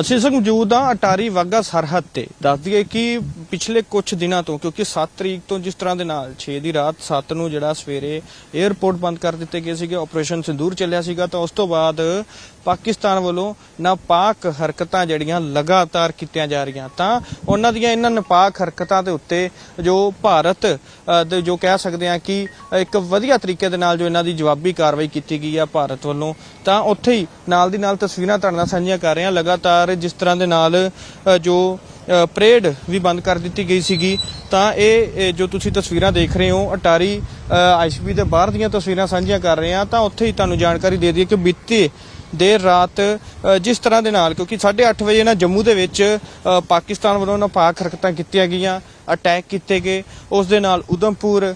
ਅਸੀਂ ਇਸ ਮੌਜੂਦ ਹਾਂ ਅਟਾਰੀ ਵਾਗਾ ਸਰਹੱਦ ਤੇ। ਦੱਸ ਦਈਏ ਕਿ ਪਿਛਲੇ ਕੁਝ ਦਿਨਾਂ ਤੋਂ, ਕਿਉਂਕਿ 7 ਤਰੀਕ ਤੋਂ ਜਿਸ ਤਰ੍ਹਾਂ ਦੇ ਨਾਲ 6 ਦੀ ਰਾਤ 7 ਨੂੰ ਜਿਹੜਾ ਸਵੇਰੇ 에ਅਰਪੋਰਟ ਬੰਦ ਕਰ ਦਿੱਤੇ ਗਏ ਸੀਗੇ ਆਪਰੇਸ਼ਨ ਸਿੰਦੂਰ ਚੱਲਿਆ ਸੀਗਾ, ਤਾਂ ਉਸ ਤੋਂ ਬਾਅਦ ਪਾਕਿਸਤਾਨ ਵੱਲੋਂ ਨਾਪਾਕ ਹਰਕਤਾਂ ਜਿਹੜੀਆਂ ਲਗਾਤਾਰ ਕੀਤੀਆਂ ਜਾ ਰਹੀਆਂ, ਤਾਂ ਉਹਨਾਂ ਦੀਆਂ ਇਹਨਾਂ ਨਾਪਾਕ ਹਰਕਤਾਂ ਦੇ ਉੱਤੇ ਜੋ ਭਾਰਤ ਦੇ ਜੋ ਕਹਿ ਸਕਦੇ ਆ ਕਿ ਇੱਕ ਵਧੀਆ ਤਰੀਕੇ ਦੇ ਨਾਲ ਜੋ ਇਹਨਾਂ ਦੀ ਜਵਾਬੀ ਕਾਰਵਾਈ ਕੀਤੀ ਗਈ ਆ ਭਾਰਤ ਵੱਲੋਂ, ਤਾਂ ਉੱਥੇ ਹੀ ਨਾਲ ਦੀ ਨਾਲ ਤਸਵੀਰਾਂ ਤੁਹਾਡੇ ਨਾਲ ਸਾਂਝੀਆਂ ਕਰ ਰਹੇ ਹਾਂ। ਲਗਾਤਾਰ ਜਿਸ ਤਰ੍ਹਾਂ ਦੇ ਨਾਲ ਜੋ ਅ, ਪਰੇਡ ਵੀ ਬੰਦ ਕਰ ਦਿੱਤੀ ਗਈ ਸੀਗੀ ਤਾਂ ਇਹ ਇਹ ਜੋ ਤੁਸੀਂ ਤਸਵੀਰਾਂ ਦੇਖ ਰਹੇ ਹੋ ਅਟਾਰੀ ਆਈਸੀਪੀ ਦੇ ਬਾਹਰ ਦੀਆਂ ਤਸਵੀਰਾਂ ਸਾਂਝੀਆਂ ਕਰ ਰਹੇ ਹਾਂ ਤਾਂ ਉੱਥੇ ਹੀ ਤੁਹਾਨੂੰ ਜਾਣਕਾਰੀ ਦੇ ਦਈਏ ਕਿ ਬੀਤੇ ਦੇਰ ਰਾਤ ਜਿਸ ਤਰ੍ਹਾਂ ਦੇ ਨਾਲ, ਕਿਉਂਕਿ 8:30 ਵਜੇ ਨਾ ਜੰਮੂ ਦੇ ਵਿੱਚ ਪਾਕਿਸਤਾਨ ਵੱਲੋਂ ਨਾਪਾਕ ਹਰਕਤਾਂ ਕੀਤੀਆਂ ਗਈਆਂ, ਅਟੈਕ ਕੀਤੇ ਗਏ। ਉਸ ਦੇ ਨਾਲ ਉਦਮਪੁਰ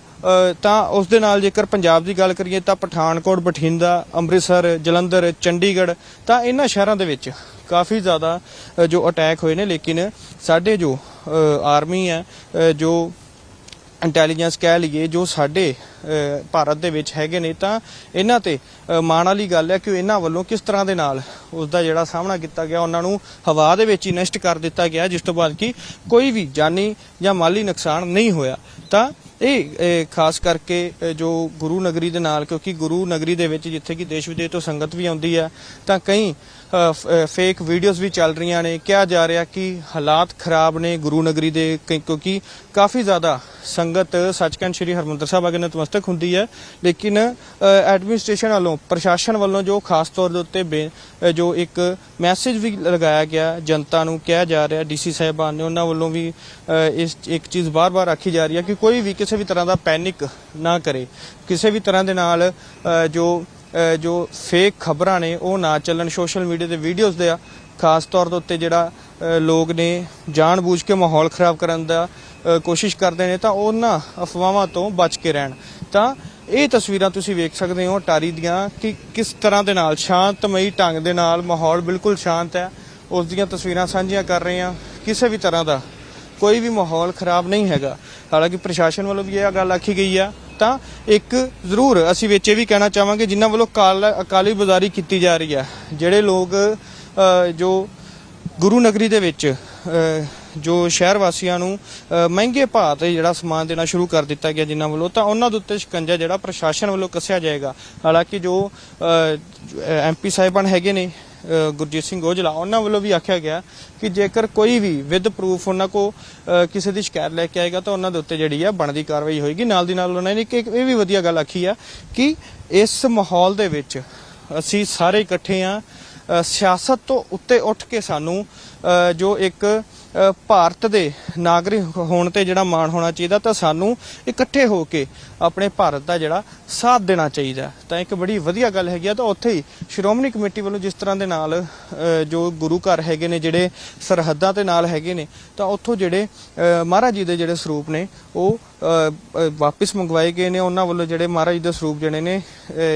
ਤਾਂ ਉਸ ਦੇ ਨਾਲ ਜੇਕਰ ਪੰਜਾਬ ਦੀ ਗੱਲ ਕਰੀਏ ਤਾਂ ਪਠਾਨਕੋਟ, ਬਠਿੰਡਾ, ਅੰਮ੍ਰਿਤਸਰ, ਜਲੰਧਰ, ਚੰਡੀਗੜ੍ਹ, ਤਾਂ ਇਹਨਾਂ ਸ਼ਹਿਰਾਂ ਦੇ ਵਿੱਚ ਕਾਫੀ ਜ਼ਿਆਦਾ ਜੋ ਅਟੈਕ ਹੋਏ ਨੇ। ਲੇਕਿਨ ਸਾਡੇ ਜੋ ਆਰਮੀ ਹੈ ਜੋ ਇੰਟੈਲੀਜੈਂਸ ਕਹਿ ਲਈਏ ਜੋ ਸਾਡੇ ਭਾਰਤ ਦੇ ਵਿੱਚ ਹੈਗੇ ਨੇ, ਤਾਂ ਇਹਨਾਂ ਤੇ ਮਾਣ ਵਾਲੀ ਗੱਲ ਹੈ ਕਿ ਇਹਨਾਂ ਵੱਲੋਂ ਕਿਸ ਤਰ੍ਹਾਂ ਦੇ ਨਾਲ ਉਸ ਦਾ ਜਿਹੜਾ ਸਾਹਮਣਾ ਕੀਤਾ ਗਿਆ, ਉਹਨਾਂ ਨੂੰ ਹਵਾ ਦੇ ਵਿੱਚ ਹੀ ਨਸ਼ਟ ਕਰ ਦਿੱਤਾ ਗਿਆ, ਜਿਸ ਤੋਂ ਬਾਅਦ ਕਿ ਕੋਈ ਵੀ ਜਾਨੀ ਜਾਂ ਮਾਲੀ ਨੁਕਸਾਨ ਨਹੀਂ ਹੋਇਆ। ਤਾਂ ਇਹ ਖਾਸ ਕਰਕੇ ਜੋ ਗੁਰੂ ਨਗਰੀ ਦੇ ਨਾਲ, ਕਿਉਂਕਿ ਗੁਰੂ ਨਗਰੀ ਦੇ ਵਿੱਚ ਜਿੱਥੇ ਕਿ ਦੇਸ਼ ਵਿਦੇਸ਼ ਤੋਂ ਸੰਗਤ ਵੀ ਆਉਂਦੀ ਹੈ, ਤਾਂ ਕਈ ਫੇਕ ਵੀਡੀਓਜ਼ ਵੀ ਚੱਲ ਰਹੀਆਂ ਨੇ। ਕਿਹਾ ਜਾ ਰਿਹਾ ਕਿ ਹਾਲਾਤ ਖਰਾਬ ਨੇ ਗੁਰੂ ਨਗਰੀ ਦੇ, ਕਿ- ਕਿਉਂਕਿ ਕਾਫੀ ਜ਼ਿਆਦਾ ਸੰਗਤ ਸੱਚਖੰਡ ਸ੍ਰੀ ਹਰਮੰਦਰ ਸਾਹਿਬ ਅਗੇ ਨਤਮਸਤਕ ਹੁੰਦੀ ਹੈ। ਲੇਕਿਨ ਐਡਮਿਨਿਸਟ੍ਰੇਸ਼ਨ ਵੱਲੋਂ, ਪ੍ਰਸ਼ਾਸਨ ਵੱਲੋਂ ਜੋ ਖਾਸ ਤੌਰ ਦੇ ਉੱਤੇ ਬੇ- ਜੋ ਇੱਕ ਮੈਸੇਜ ਵੀ ਲਗਾਇਆ ਗਿਆ, ਜਨਤਾ ਨੂੰ ਕਿਹਾ ਜਾ ਰਿਹਾ ਡੀਸੀ ਸਾਹਿਬਾਨ ਨੇ, ਉਹਨਾਂ ਵੱਲੋਂ ਵੀ ਇਸ ਇੱਕ ਚੀਜ਼ ਬਾਰ-ਬਾਰ ਆਖੀ ਜਾ ਰਹੀ ਹੈ ਕਿ ਕੋਈ ਵੀ ਕਿਸੇ ਵੀ ਤਰ੍ਹਾਂ ਦਾ ਪੈਨਿਕ ਨਾ ਕਰੇ। ਕਿਸੇ ਵੀ ਤਰ੍ਹਾਂ ਦੇ ਨਾਲ ਜੋ ਜੋ ਫੇਕ ਖਬਰਾਂ ਨੇ, ਉਹ ਨਾ ਚੱਲਣ। ਸੋਸ਼ਲ ਮੀਡੀਆ ਤੇ ਵੀਡੀਓਜ਼ ਦੇ ਆ, ਖਾਸ ਤੌਰ ਦੇ ਉੱਤੇ ਜਿਹੜਾ ਲੋਕ ਨੇ ਜਾਣਬੁੱਝ ਕੇ ਮਾਹੌਲ ਖਰਾਬ ਕਰਨ ਦਾ ਕੋਸ਼ਿਸ਼ ਕਰਦੇ ਨੇ, ਤਾਂ ਉਹਨਾਂ ਅਫਵਾਹਾਂ ਤੋਂ ਬਚ ਕੇ ਰਹਿਣ। ਤਾਂ ਇਹ ਤਸਵੀਰਾਂ ਤੁਸੀਂ ਵੇਖ ਸਕਦੇ ਹੋ ਟਾਰੀ ਦੀਆਂ ਕਿ ਕਿਸ ਤਰ੍ਹਾਂ ਦੇ ਨਾਲ, ਸ਼ਾਂਤਮਈ ਢੰਗ ਦੇ ਨਾਲ ਮਾਹੌਲ ਬਿਲਕੁਲ ਸ਼ਾਂਤ ਹੈ। ਉਸ ਦੀਆਂ ਤਸਵੀਰਾਂ ਸਾਂਝੀਆਂ ਕਰ ਰਹੇ ਹਾਂ। ਕਿਸੇ ਵੀ ਤਰ੍ਹਾਂ ਦਾ ਕੋਈ ਵੀ ਮਾਹੌਲ ਖਰਾਬ ਨਹੀਂ ਹੈਗਾ। ਹਾਲਾਂਕਿ ਪ੍ਰਸ਼ਾਸਨ ਵੱਲੋਂ ਵੀ ਇਹ ਗੱਲ ਆਖੀ ਗਈ ਆ ਤਾਂ ਇੱਕ ਜ਼ਰੂਰ ਅਸੀਂ ਵਿੱਚ ਇਹ ਵੀ ਕਹਿਣਾ ਚਾਹਾਂਗੇ, ਜਿਨ੍ਹਾਂ ਵੱਲੋਂ ਕਾਲ- ਅਕਾਲੀ ਬਜ਼ਾਰੀ ਕੀਤੀ ਜਾ ਰਹੀ ਹੈ, ਜਿਹੜੇ ਲੋਕ ਜੋ ਗੁਰੂ ਨਗਰੀ ਦੇ ਵਿੱਚ ਜੋ ਸ਼ਹਿਰ ਵਾਸੀਆਂ ਨੂੰ ਮਹਿੰਗੇ ਭਾਅ ਤੇ ਜਿਹੜਾ ਸਮਾਨ ਦੇਣਾ ਸ਼ੁਰੂ ਕਰ ਦਿੱਤਾ ਗਿਆ ਜਿਨ੍ਹਾਂ ਵੱਲੋਂ, ਤਾਂ ਉਹਨਾਂ ਦੇ ਉੱਤੇ ਸ਼ਿਕੰਜਾ ਜਿਹੜਾ ਪ੍ਰਸ਼ਾਸਨ ਵੱਲੋਂ ਕੱਸਿਆ ਜਾਏਗਾ। ਹਾਲਾਂਕਿ ਜੋ ਐਮਪੀ ਸਾਹਿਬਾਨ ਹੈਗੇ ਨੇ ਗੁਰਜੀਤ ਸਿੰਘ ਔਜਲਾ, ਉਹਨਾਂ ਵੱਲੋਂ ਵੀ ਆਖਿਆ ਗਿਆ ਕਿ ਜੇਕਰ ਕੋਈ ਵੀ ਵਿਦ ਪ੍ਰੂਫ ਉਹਨਾਂ ਕੋ ਕਿਸੇ ਦੀ ਸ਼ਿਕਾਇਤ ਲੈ ਕੇ ਆਏਗਾ ਤਾਂ ਉਹਨਾਂ ਦੇ ਉੱਤੇ ਜਿਹੜੀ ਆ ਬਣਦੀ ਕਾਰਵਾਈ ਹੋਏਗੀ। ਨਾਲ ਦੀ ਨਾਲ ਉਹਨਾਂ ਨੇ ਇੱਕ ਇਹ ਵੀ ਵਧੀਆ ਗੱਲ ਆਖੀ ਆ ਕਿ ਇਸ ਮਾਹੌਲ ਦੇ ਵਿੱਚ ਅਸੀਂ ਸਾਰੇ ਇਕੱਠੇ ਆ। ਸਿਆਸਤ ਤੋਂ ਉੱਤੇ ਉੱਠ ਕੇ ਸਾਨੂੰ ਜੋ ਇੱਕ ਭਾਰਤ ਦੇ ਨਾਗਰਿਕ ਹੋਣ ਤੇ ਜਿਹੜਾ ਮਾਣ ਹੋਣਾ ਚਾਹੀਦਾ ਤਾਂ ਸਾਨੂੰ ਇਕੱਠੇ ਹੋ ਕੇ ਆਪਣੇ ਭਾਰਤ ਦਾ ਜਿਹੜਾ ਸਾਥ ਦੇਣਾ ਚਾਹੀਦਾ ਤਾਂ ਇੱਕ ਬੜੀ ਵਧੀਆ ਗੱਲ ਹੈਗੀ ਆ ਤਾਂ ਉੱਥੇ ਹੀ ਸ਼੍ਰੋਮਣੀ ਕਮੇਟੀ ਵੱਲੋਂ ਜਿਸ ਤਰ੍ਹਾਂ ਦੇ ਨਾਲ ਜੋ ਗੁਰੂ ਘਰ ਹੈਗੇ ਨੇ ਜਿਹੜੇ ਸਰਹੱਦਾਂ ਤੇ ਨਾਲ ਹੈਗੇ ਨੇ ਤਾਂ ਉੱਥੋਂ ਜਿਹੜੇ ਮਹਾਰਾਜ ਜੀ ਦੇ ਜਿਹੜੇ ਸਰੂਪ ਨੇ ਉਹ ਅ, ਵਾਪਿਸ ਮੰਗਵਾਏ ਗਏ ਨੇ। ਉਹਨਾਂ ਵੱਲੋਂ ਜਿਹੜੇ ਮਹਾਰਾਜ ਜੀ ਦੇ ਸਰੂਪ ਜਿਹੜੇ ਨੇ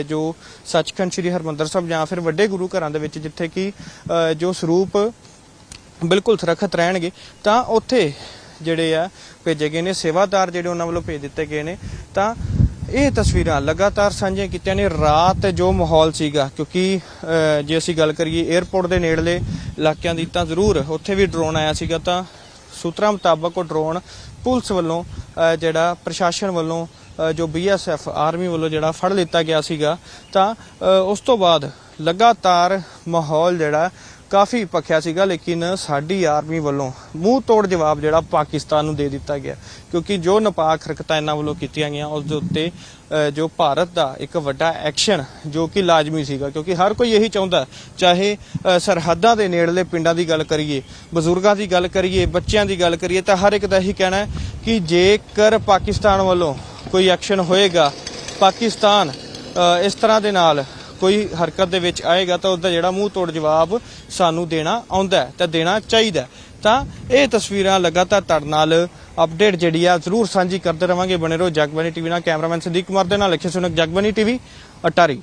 ਜੋ ਸੱਚਖੰਡ ਸ੍ਰੀ ਹਰਮੰਦਰ ਸਾਹਿਬ ਜਾਂ ਫਿਰ ਵੱਡੇ ਗੁਰੂ ਘਰਾਂ ਦੇ ਵਿੱਚ ਜਿੱਥੇ ਕਿ ਜੋ ਸਰੂਪ ਬਿਲਕੁਲ ਸੁਰੱਖਿਅਤ ਰਹਿਣਗੇ ਤਾਂ ਉੱਥੇ ਜਿਹੜੇ ਆ ਭੇਜੇ ਗਏ ਨੇ ਸੇਵਾਦਾਰ ਜਿਹੜੇ ਉਹਨਾਂ ਵੱਲੋਂ ਭੇਜ ਦਿੱਤੇ ਗਏ ਨੇ ਤਾਂ ਇਹ ਤਸਵੀਰਾਂ ਲਗਾਤਾਰ ਸਾਂਝੀਆਂ ਕੀਤੀਆਂ ਨੇ ਰਾਤ ਜੋ ਮਾਹੌਲ ਸੀਗਾ ਕਿਉਂਕਿ ਜੇ ਅਸੀਂ ਗੱਲ ਕਰੀਏ 에ਅਰਪੋਰਟ ਦੇ ਨੇੜਲੇ ਇਲਾਕਿਆਂ ਦੀ ਤਾਂ ਜ਼ਰੂਰ ਉੱਥੇ ਵੀ ਡਰੋਨ ਆਇਆ ਸੀਗਾ ਤਾਂ ਸੂਤਰਾਂ ਮੁਤਾਬਕ ਉਹ ਡਰੋਨ ਪੁਲਿਸ ਵੱਲੋਂ ਜਿਹੜਾ ਪ੍ਰਸ਼ਾਸਨ ਵੱਲੋਂ ਅ, ਜੋ ਬੀਐਸਐਫ ਆਰਮੀ ਵੱਲੋਂ ਜਿਹੜਾ ਫੜ ਲਿੱਤਾ ਗਿਆ ਸੀਗਾ ਤਾਂ ਉਸ ਤੋਂ ਬਾਅਦ ਲਗਾਤਾਰ ਮਾਹੌਲ ਜਿਹੜਾ ਕਾਫੀ ਪੱਖਿਆ ਸੀਗਾ, ਲੇਕਿਨ ਸਾਡੀ ਆਰਮੀ ਵੱਲੋਂ ਮੂੰਹ ਤੋੜ ਜਵਾਬ ਜਿਹੜਾ ਪਾਕਿਸਤਾਨ ਨੂੰ ਦੇ ਦਿੱਤਾ ਗਿਆ। ਕਿਉਂਕਿ ਜੋ ਨਪਾਕ ਹਰਕਤਾਂ ਇਹਨਾਂ ਵੱਲੋਂ ਕੀਤੀਆਂ ਗਈਆਂ, ਉਸ ਦੇ ਉੱਤੇ ਜੋ ਭਾਰਤ ਦਾ ਇੱਕ ਵੱਡਾ ਐਕਸ਼ਨ ਜੋ ਕਿ ਲਾਜ਼ਮੀ ਸੀਗਾ, ਕਿਉਂਕਿ ਹਰ ਕੋਈ ਇਹੀ ਚਾਹੁੰਦਾ, ਚਾਹੇ ਸਰਹੱਦਾਂ ਦੇ ਨੇੜਲੇ ਪਿੰਡਾਂ ਦੀ ਗੱਲ ਕਰੀਏ, ਬਜ਼ੁਰਗਾਂ ਦੀ ਗੱਲ ਕਰੀਏ, ਬੱਚਿਆਂ ਦੀ ਗੱਲ ਕਰੀਏ, ਤਾਂ ਹਰ ਇੱਕ ਦਾ ਇਹੀ ਕਹਿਣਾ ਹੈ ਕਿ ਜੇਕਰ ਪਾਕਿਸਤਾਨ ਵੱਲੋਂ ਕੋਈ ਐਕਸ਼ਨ ਹੋਏਗਾ, ਪਾਕਿਸਤਾਨ ਇਸ ਤਰ੍ਹਾਂ ਦੇ ਨਾਲ ਕੋਈ ਹਰਕਤ ਦੇ ਵਿੱਚ ਆਏਗਾ ਤਾਂ ਉਹਦਾ ਜਿਹੜਾ ਮੂੰਹ ਤੋੜ ਜਵਾਬ ਸਾਨੂੰ ਦੇਣਾ ਆਉਂਦਾ ਹੈ ਤਾਂ ਦੇਣਾ ਚਾਹੀਦਾ ਤਾਂ ਇਹ ਤਸਵੀਰਾਂ ਲਗਾਤਾਰ ਤੁਹਾਡੇ ਨਾਲ ਅਪਡੇਟ ਜਿਹੜੀ ਆ ਜ਼ਰੂਰ ਸਾਂਝੀ ਕਰਦੇ ਰਵਾਂਗੇ। ਬਣੇ ਰਹੋ ਜਗਬਾਨੀ ਟੀਵੀ ਨਾਲ। ਕੈਮਰਾਮੈਨ ਸੰਦੀਪ ਕੁਮਾਰ ਦੇ ਨਾਲ। ਲਿਖੇ ਸੁਣਕ ਜਗਬਾਨੀ ਟੀਵੀ, ਅਟਾਰੀ।